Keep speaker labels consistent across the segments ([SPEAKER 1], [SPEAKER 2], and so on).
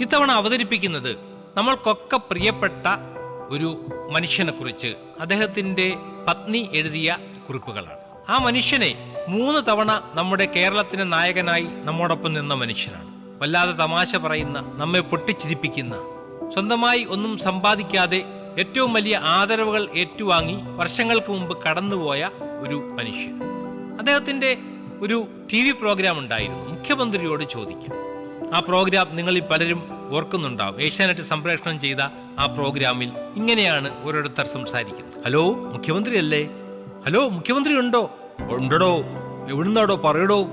[SPEAKER 1] ഇത്തവണ അവതരിപ്പിക്കുന്നത് നമ്മൾക്കൊക്കെ പ്രിയപ്പെട്ട ഒരു മനുഷ്യനെ കുറിച്ച്. അദ്ദേഹത്തിന്റെ പത്നി എഴുതിയ കുറിപ്പുകളാണ്. ആ മനുഷ്യനെ മൂന്ന് തവണ നമ്മുടെ കേരളത്തിന് നായകനായി നമ്മോടൊപ്പം നിന്ന മനുഷ്യനാണ്. വല്ലാതെ തമാശ പറയുന്ന നമ്മെ പൊട്ടിച്ചിരിപ്പിക്കുന്ന സ്വന്തമായി ഒന്നും സമ്പാദിക്കാതെ ഏറ്റവും വലിയ ആദരവുകൾ ഏറ്റുവാങ്ങി വർഷങ്ങൾക്ക് മുമ്പ് കടന്നുപോയ ഒരു മനുഷ്യൻ. അദ്ദേഹത്തിന്റെ ഒരു ടി വി പ്രോഗ്രാം ഉണ്ടായിരുന്നു. മുഖ്യമന്ത്രിയോട് ചോദിക്കാം. ആ പ്രോഗ്രാം നിങ്ങളിൽ പലരും ഓർക്കുന്നുണ്ടാവും. ഏഷ്യാനെറ്റ് സംപ്രേഷണം ചെയ്ത ആ പ്രോഗ്രാമിൽ ഇങ്ങനെയാണ് ഓരോരുത്തർ സംസാരിക്കുന്നത്. ഹലോ മുഖ്യമന്ത്രി അല്ലേ ഹലോ മുഖ്യമന്ത്രി ഉണ്ടോ ഉണ്ടടോ. എവിടുന്നാടോ പറയടോ.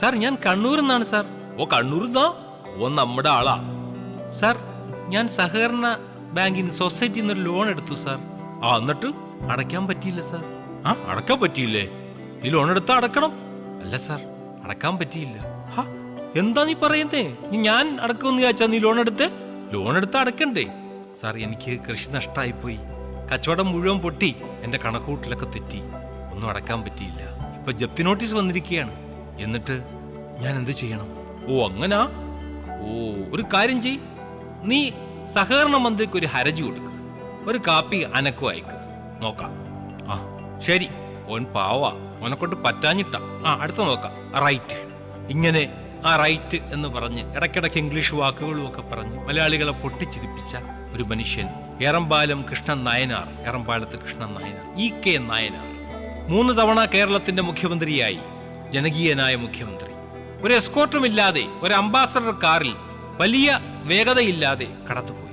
[SPEAKER 1] സാർ ഞാൻ കണ്ണൂരിൽ നിന്നാണ് സാർ. ഓ കണ്ണൂരിൽ നിന്നാ ഓ നമ്മുടെ ആളാ. സാർ ഞാൻ സഹകരണ ബാങ്കിൽ സൊസൈറ്റിയിൽ നിന്ന് ലോൺ എടുത്തു സാർ. ആ എന്നിട്ട് അടയ്ക്കാൻ പറ്റിയില്ല സാർ. ആ അടക്കാൻ പറ്റിയില്ലേ? ഈ ലോൺ എടുത്താ അടക്കണം? അല്ല സാർ അടക്കാൻ പറ്റിയില്ല. എന്താ നീ പറയുന്നേ? ഞാൻ അടക്കുമെന്ന് ചോദിച്ചാ നീ ലോൺ എടുത്ത്? ലോൺ എടുത്ത് അടക്കണ്ടേ? സാർ എനിക്ക് കൃഷി നഷ്ടമായിപ്പോയി കച്ചവടം മുഴുവൻ പൊട്ടി. എന്റെ കണക്കൂട്ടിലൊക്കെ തെറ്റി. ഒന്നും അടക്കാൻ പറ്റിയില്ല. ഇപ്പൊ ജപ്തി നോട്ടീസ് വന്നിരിക്കുകയാണ്. എന്നിട്ട് ഞാൻ എന്ത് ചെയ്യണം? ഓ അങ്ങനാ? ഓ ഒരു കാര്യം ചെയ് നീ സഹകരണ മന്ത്രിക്ക് ഒരു ഹരജി കൊടുക്ക്. ഒരു കാപ്പി അനക്കു അയക്ക്. നോക്കാം. ആ ശരി. ഓൻ പാവാ. ഓനെക്കൊണ്ട് പറ്റാഞ്ഞിട്ടാ. ആ അടുത്ത നോക്കാം. റൈറ്റ് ഇങ്ങനെ ആ റൈറ്റ് എന്ന് പറഞ്ഞ് ഇടയ്ക്കിടയ്ക്ക് ഇംഗ്ലീഷ് വാക്കുകളും ഒക്കെ പറഞ്ഞ് മലയാളികളെ പൊട്ടിച്ചിരിപ്പിച്ച ഒരു മനുഷ്യൻ എറമ്പാലം കൃഷ്ണൻ നായനാർ എറമ്പാലത്ത് കൃഷ്ണൻ നായനാർ ഇ കെ നായനാർ. മൂന്ന് തവണ കേരളത്തിന്റെ മുഖ്യമന്ത്രിയായി ജനകീയനായ മുഖ്യമന്ത്രി. ഒരു എസ്കോർട്ടും ഇല്ലാതെ ഒരു അംബാസഡർ കാറിൽ വലിയ വേഗതയില്ലാതെ കടത്തുപോയി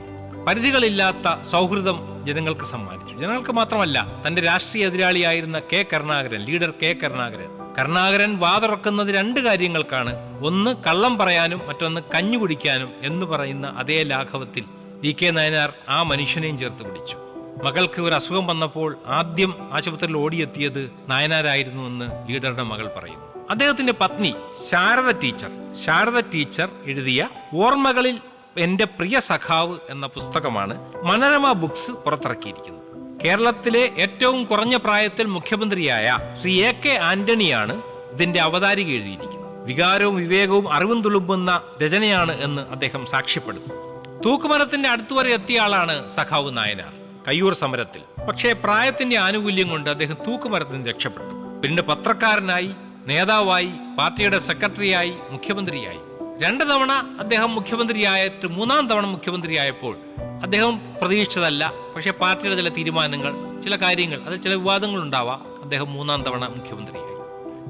[SPEAKER 1] പരിധികളില്ലാത്ത സൗഹൃദം ജനങ്ങൾക്ക് സമ്മാനിച്ചു. ജനങ്ങൾക്ക് മാത്രമല്ല തന്റെ രാഷ്ട്രീയ എതിരാളിയായിരുന്ന K Karunakaran leader K Karunakaran Karunakaran വാതുറക്കുന്നത് രണ്ട് കാര്യങ്ങൾക്കാണ്. ഒന്ന് കള്ളം പറയാനും മറ്റൊന്ന് കഞ്ഞു കുടിക്കാനും എന്ന് പറയുന്ന അതേ ലാഘവത്തിൽ വി കെ നായനാർ ആ മനുഷ്യനെയും ചേർത്ത് പിടിച്ചു. മകൾക്ക് ഒരു അസുഖം വന്നപ്പോൾ ആദ്യം ആശുപത്രിയിൽ ഓടിയെത്തിയത് നായനാരായിരുന്നു എന്ന് ലീഡറുടെ മകൾ പറയുന്നു. അദ്ദേഹത്തിന്റെ പത്നി ശാരദ ടീച്ചർ. ശാരദ ടീച്ചർ എഴുതിയ ഓർമ്മകളിൽ എന്റെ പ്രിയ സഖാവ് എന്ന പുസ്തകമാണ് മനോരമ ബുക്സ് പുറത്തിറക്കിയിരിക്കുന്നത്. കേരളത്തിലെ ഏറ്റവും കുറഞ്ഞ പ്രായത്തിൽ മുഖ്യമന്ത്രിയായ ശ്രീ എ കെ ആന്റണിയാണ് ഇതിന്റെ അവതാരിക എഴുതിയിരിക്കുന്നത്. വികാരവും വിവേകവും അറിവും തുളുമ്പുന്ന രചനയാണ് എന്ന് അദ്ദേഹം സാക്ഷ്യപ്പെടുത്തുന്നു തൂക്കുമരത്തിന്റെ അടുത്തുവരെ എത്തിയ ആളാണ് സഖാവ് നായനാർ. കയ്യൂർ സമരത്തിൽ. പക്ഷേ പ്രായത്തിന്റെ ആനുകൂല്യം കൊണ്ട് അദ്ദേഹം തൂക്കുമരത്തിൽ രക്ഷപ്പെട്ടു. പിന്നീട് പത്രക്കാരനായി നേതാവായി പാർട്ടിയുടെ സെക്രട്ടറിയായി മുഖ്യമന്ത്രിയായി. രണ്ട് തവണ അദ്ദേഹം മുഖ്യമന്ത്രിയായിട്ട് മൂന്നാം തവണ മുഖ്യമന്ത്രിയായപ്പോൾ അദ്ദേഹം പ്രതീക്ഷിച്ചതല്ല. പക്ഷേ പാർട്ടിയുടെ ചില തീരുമാനങ്ങൾ ചില കാര്യങ്ങൾ അതിൽ ചില വിവാദങ്ങൾ ഉണ്ടാവാം. അദ്ദേഹം മൂന്നാം തവണ മുഖ്യമന്ത്രിയായി.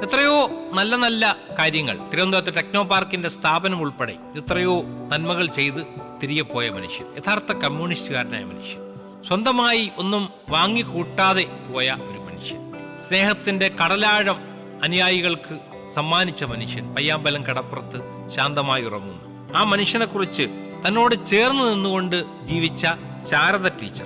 [SPEAKER 1] എത്രയോ നല്ല നല്ല കാര്യങ്ങൾ. തിരുവനന്തപുരത്തെ ടെക്നോ പാർക്കിന്റെ സ്ഥാപനം ഉൾപ്പെടെ എത്രയോ നന്മകൾ ചെയ്ത് തിരികെ പോയ മനുഷ്യൻ യഥാർത്ഥ കമ്മ്യൂണിസ്റ്റുകാരനായ മനുഷ്യൻ. സ്വന്തമായി ഒന്നും വാങ്ങിക്കൂട്ടാതെ പോയ ഒരു മനുഷ്യൻ. സ്നേഹത്തിന്റെ കടലാഴം അനുയായികൾക്ക് സമ്മാനിച്ച മനുഷ്യൻ പയ്യാമ്പലം കടപ്പുറത്ത് ശാന്തമായി ഉറങ്ങുന്നു. ആ മനുഷ്യനെ കുറിച്ച് തന്നോട് ചേർന്ന് നിന്നുകൊണ്ട് ജീവിച്ച ശാരദ ടീച്ചർ.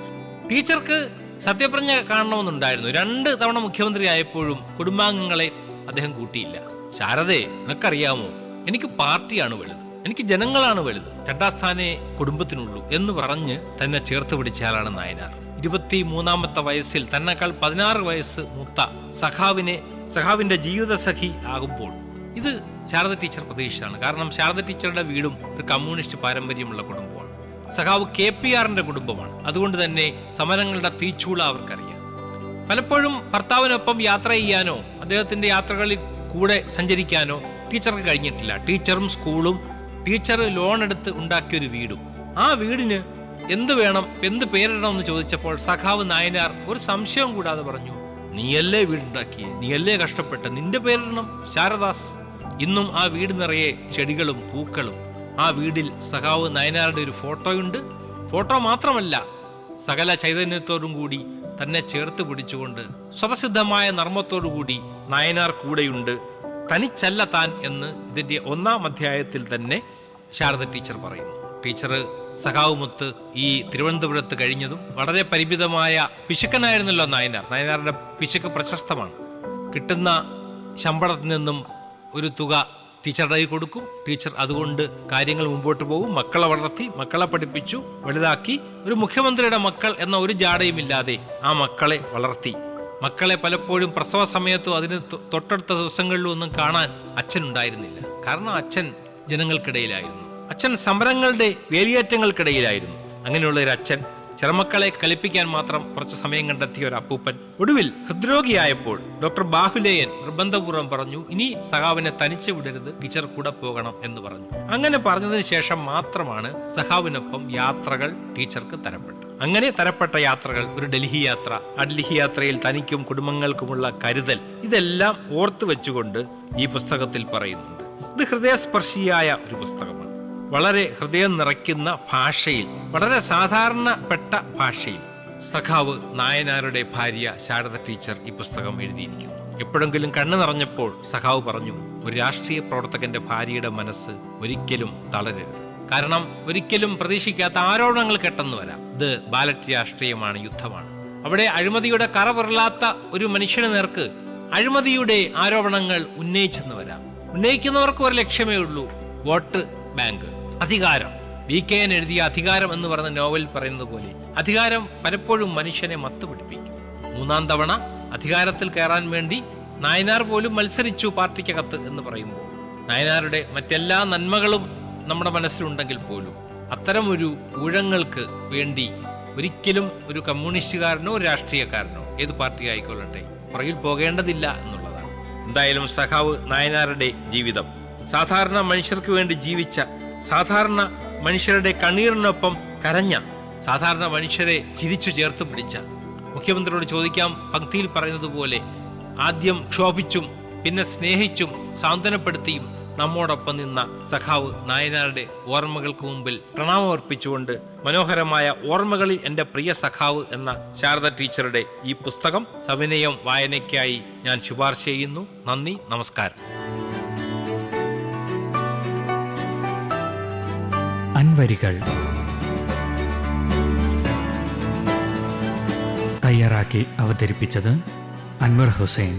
[SPEAKER 1] ടീച്ചർക്ക് സത്യപ്രജ്ഞ കാണണമെന്നുണ്ടായിരുന്നു. രണ്ട് തവണ മുഖ്യമന്ത്രി ആയപ്പോഴും കുടുംബാംഗങ്ങളെ അദ്ദേഹം കൂട്ടിയില്ല. ശാരദേ നിനക്കറിയാമോ? എനിക്ക് പാർട്ടിയാണ് വലുത്. എനിക്ക് ജനങ്ങളാണ് വലുത്. രണ്ടാം സ്ഥാനേ കുടുംബത്തിനുള്ളൂ എന്ന് പറഞ്ഞ് തന്നെ ചേർത്ത് പിടിച്ചയാളാണ് നായനാർ. ഇരുപത്തി മൂന്നാമത്തെ വയസ്സിൽ തന്നെക്കാൾ പതിനാറ് വയസ്സ് മൂത്ത സഖാവിനെ സഖാവിന്റെ ജീവിത സഖി ആകുമ്പോൾ ഇത് ശാരദ ടീച്ചർ പ്രതീക്ഷിച്ചാണ് കാരണം ശാരദ ടീച്ചറുടെ വീടും ഒരു കമ്മ്യൂണിസ്റ്റ് പാരമ്പര്യമുള്ള കുടുംബമാണ്. സഖാവ് കെ പി ആറിന്റെ കുടുംബമാണ്. അതുകൊണ്ട് തന്നെ സമരങ്ങളുടെ തീച്ചൂള അവർക്കറിയാം. പലപ്പോഴും ഭർത്താവിനൊപ്പം യാത്ര ചെയ്യാനോ അദ്ദേഹത്തിന്റെ യാത്രകളിൽ കൂടെ സഞ്ചരിക്കാനോ ടീച്ചർക്ക് കഴിഞ്ഞിട്ടില്ല. ടീച്ചറും സ്കൂളും ടീച്ചർ ലോൺ എടുത്ത് ഉണ്ടാക്കിയൊരു വീടും. ആ വീടിന് എന്ത് വേണം എന്ത് പേരിടണം എന്ന് ചോദിച്ചപ്പോൾ സഖാവ് നായനാർ ഒരു സംശയവും കൂടാതെ പറഞ്ഞു നീയല്ലേ വീടുണ്ടാക്കിയേ? നീയല്ലേ കഷ്ടപ്പെട്ട്? നിന്റെ പേരിടണം ശാരദാസ്. ഇന്നും ആ വീട് നിറയെ ചെടികളും പൂക്കളും. ആ വീടിൽ സഖാവ് നയനാരുടെ ഒരു ഫോട്ടോയുണ്ട്. ഫോട്ടോ മാത്രമല്ല സകല ചൈതന്യത്തോടും കൂടി തന്നെ ചേർത്ത് പിടിച്ചുകൊണ്ട് സ്വതസിദ്ധമായ നർമ്മത്തോടുകൂടി നയനാർ കൂടെയുണ്ട്. തനിച്ചല്ല താൻ എന്ന് ഇതിന്റെ ഒന്നാം അധ്യായത്തിൽ തന്നെ ശാരദ ടീച്ചർ പറയുന്നു. ടീച്ചർ സഖാവുമൊത്ത് ഈ തിരുവനന്തപുരത്ത് കഴിഞ്ഞതും വളരെ പരിമിതമായ പിശുക്കനായിരുന്നല്ലോ നായനാർ. നായനാരുടെ പിശുക്ക് പ്രശസ്തമാണ്. കിട്ടുന്ന ശമ്പളത്തിൽ നിന്നും ഒരു തുക ടീച്ചറുടെ കൈ കൊടുക്കും. ടീച്ചർ അതുകൊണ്ട് കാര്യങ്ങൾ മുമ്പോട്ട് പോകും. മക്കളെ വളർത്തി മക്കളെ പഠിപ്പിച്ചു വലുതാക്കി. ഒരു മുഖ്യമന്ത്രിയുടെ മക്കൾ എന്ന ഒരു ജാടയുമില്ലാതെ ആ മക്കളെ വളർത്തി. മക്കളെ പലപ്പോഴും പ്രസവ സമയത്തോ അതിന് തൊട്ടടുത്ത ദിവസങ്ങളിലോ ഒന്നും കാണാൻ അച്ഛൻ ഉണ്ടായിരുന്നില്ല. കാരണം അച്ഛൻ ജനങ്ങൾക്കിടയിലായിരുന്നു. അച്ഛൻ സമരങ്ങളുടെ വേലിയേറ്റങ്ങൾക്കിടയിലായിരുന്നു. അങ്ങനെയുള്ള ഒരു അച്ഛൻ ചെറുമക്കളെ കളിപ്പിക്കാൻ മാത്രം കുറച്ച് സമയം കണ്ടെത്തിയ ഒരു അപ്പൂപ്പൻ. ഒടുവിൽ ഹൃദ്രോഗിയായപ്പോൾ ഡോക്ടർ ബാഹുലേയൻ നിർബന്ധപൂർവം പറഞ്ഞു ഇനി സഹാവിനെ തനിച്ച് വിടരുത് ടീച്ചർ കൂടെ പോകണം എന്ന് പറഞ്ഞു. അങ്ങനെ പറഞ്ഞതിന് ശേഷം മാത്രമാണ് സഹാവിനൊപ്പം യാത്രകൾ ടീച്ചർക്ക് തരപ്പെട്ടത്. അങ്ങനെ തരപ്പെട്ട യാത്രകൾ ഒരു ഡൽഹി യാത്ര ആ ഡൽഹി യാത്രയിൽ തനിക്കും കുടുംബങ്ങൾക്കുമുള്ള കരുതൽ ഇതെല്ലാം ഓർത്തു വെച്ചുകൊണ്ട് ഈ പുസ്തകത്തിൽ പറയുന്നുണ്ട്. ഇത് ഹൃദയസ്പർശിയായ ഒരു പുസ്തകമാണ് വളരെ ഹൃദയം നിറയ്ക്കുന്ന ഭാഷയിൽ വളരെ സാധാരണപ്പെട്ട ഭാഷയിൽ സഖാവ് നായനാരുടെ ഭാര്യ ശാരദ ടീച്ചർ ഈ പുസ്തകം എഴുതിയിരിക്കുന്നു. എപ്പോഴെങ്കിലും കണ്ണു നിറഞ്ഞപ്പോൾ സഖാവ് പറഞ്ഞു ഒരു രാഷ്ട്രീയ പ്രവർത്തകന്റെ ഭാര്യയുടെ മനസ്സ് ഒരിക്കലും തളരരുത്. കാരണം ഒരിക്കലും പ്രതീക്ഷിക്കാത്ത ആരോപണങ്ങൾ കെട്ടെന്ന് വരാം. ഇത് ബാലറ്റ് രാഷ്ട്രീയമാണ് യുദ്ധമാണ്. അവിടെ അഴിമതിയുടെ കറ പുരളാത്ത ഒരു മനുഷ്യന് നേർക്ക് അഴിമതിയുടെ ആരോപണങ്ങൾ ഉന്നയിച്ചെന്ന് വരാം. ഉന്നയിക്കുന്നവർക്ക് ഒരു ലക്ഷ്യമേ ഉള്ളൂ വോട്ട് ബാങ്ക്. അധികാരം. വി കെ എൻ എഴുതിയ അധികാരം എന്ന് പറയുന്ന നോവൽ പറയുന്നത് പോലെ അധികാരം പലപ്പോഴും മനുഷ്യനെ മത്തുപിടിപ്പിക്കും മൂന്നാം തവണ അധികാരത്തിൽ കയറാൻ വേണ്ടി നായനാർ പോലും മത്സരിച്ചു പാർട്ടിക്കകത്ത് എന്ന് പറയുമ്പോൾ നായനാരുടെ മറ്റെല്ലാ നന്മകളും നമ്മുടെ മനസ്സിലുണ്ടെങ്കിൽ പോലും അത്തരമൊരു ഊഴങ്ങൾക്ക് വേണ്ടി ഒരിക്കലും ഒരു കമ്മ്യൂണിസ്റ്റുകാരനോ രാഷ്ട്രീയക്കാരനോ ഏത് പാർട്ടി ആയിക്കൊള്ളട്ടെ പുറകിൽ പോകേണ്ടതില്ല എന്നുള്ളതാണ്. എന്തായാലും സഖാവ് നായനാരുടെ ജീവിതം സാധാരണ മനുഷ്യർക്ക് വേണ്ടി ജീവിച്ച സാധാരണ മനുഷ്യരുടെ കണ്ണീരിനൊപ്പം കരഞ്ഞ സാധാരണ മനുഷ്യരെ ചിരിച്ചു ചേർത്ത് പിടിച്ച മുഖ്യമന്ത്രിയോട് ചോദിക്കാം പങ്ക്തിയിൽ പറയുന്നത് പോലെ ആദ്യം ക്ഷോഭിച്ചും പിന്നെ സ്നേഹിച്ചും സാന്ത്വനപ്പെടുത്തിയും നമ്മോടൊപ്പം നിന്ന സഖാവ് നായനാരുടെ ഓർമ്മകൾക്ക് മുമ്പിൽ പ്രണാമമർപ്പിച്ചുകൊണ്ട് മനോഹരമായ ഓർമ്മകളിൽ എന്റെ പ്രിയ സഖാവ് എന്ന ശാരദ ടീച്ചറുടെ ഈ പുസ്തകം സവിനയം വായനയ്ക്കായി ഞാൻ ശുപാർശ ചെയ്യുന്നു. നന്ദി നമസ്കാരം.
[SPEAKER 2] അൻവരികൾ തയ്യാറാക്കി അവതരിപ്പിച്ചത് അൻവർ ഹുസൈൻ.